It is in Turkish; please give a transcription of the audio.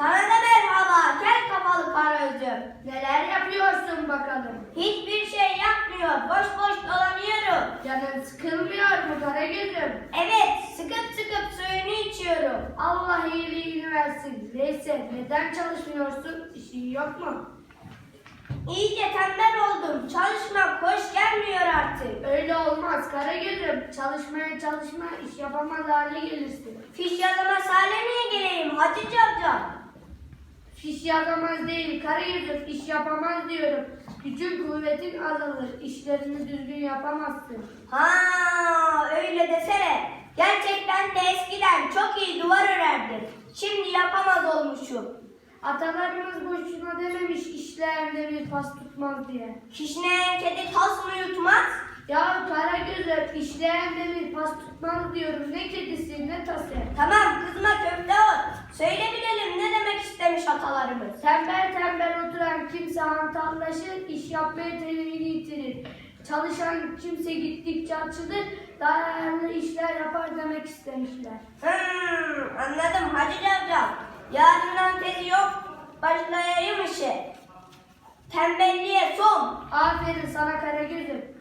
Sana da merhaba kel kafalı karagözüm. Neler yapıyorsun bakalım? Hiçbir şey yapmıyor. Boş boş dolanıyorum. Canın sıkılmıyor mu Karagöz'üm? Evet sıkıp sıkıp suyunu içiyorum. Allah iyiliğini versin. Neyse neden çalışmıyorsun? İşin yok mu? İyice tembel oldum. Çalışmak hoş gelmiyor artık. Öyle olmaz Karagöz'üm. Çalışmaya çalışma iş yapamaz hale gelirsin. Fiş yazama sahne niye geleyim Hacı Cavcav? Fiş yazamaz değil Karagöz'üm iş yapamaz diyorum. Gücün kuvvetin azalır. İşlerini düzgün yapamazsın. Ha öyle desene. Gerçekten de eskiden çok iyi duvar örerdim. Şimdi yapamaz olmuşum. Atalarımız boşuna dememiş işlerinde bir pas tutmaz diye. Kişneyen kedi tas mı yutmaz? Ya Karagöz'üm işleyen demir pas tutmaz diyorum. Ne kedisi ne tası. Tamam atalarımız. Tembel tembel oturan kimse hantallaşır, iş yapmaya telimini yitirir. Çalışan kimse gittikçe açılır, daha ayarlı işler yapar demek istemişler. Hmm, anladım Hacı Cavcav. Yarından tezi yok. Başlayayım işe. Tembelliğe son. Aferin sana Karagöz'üm.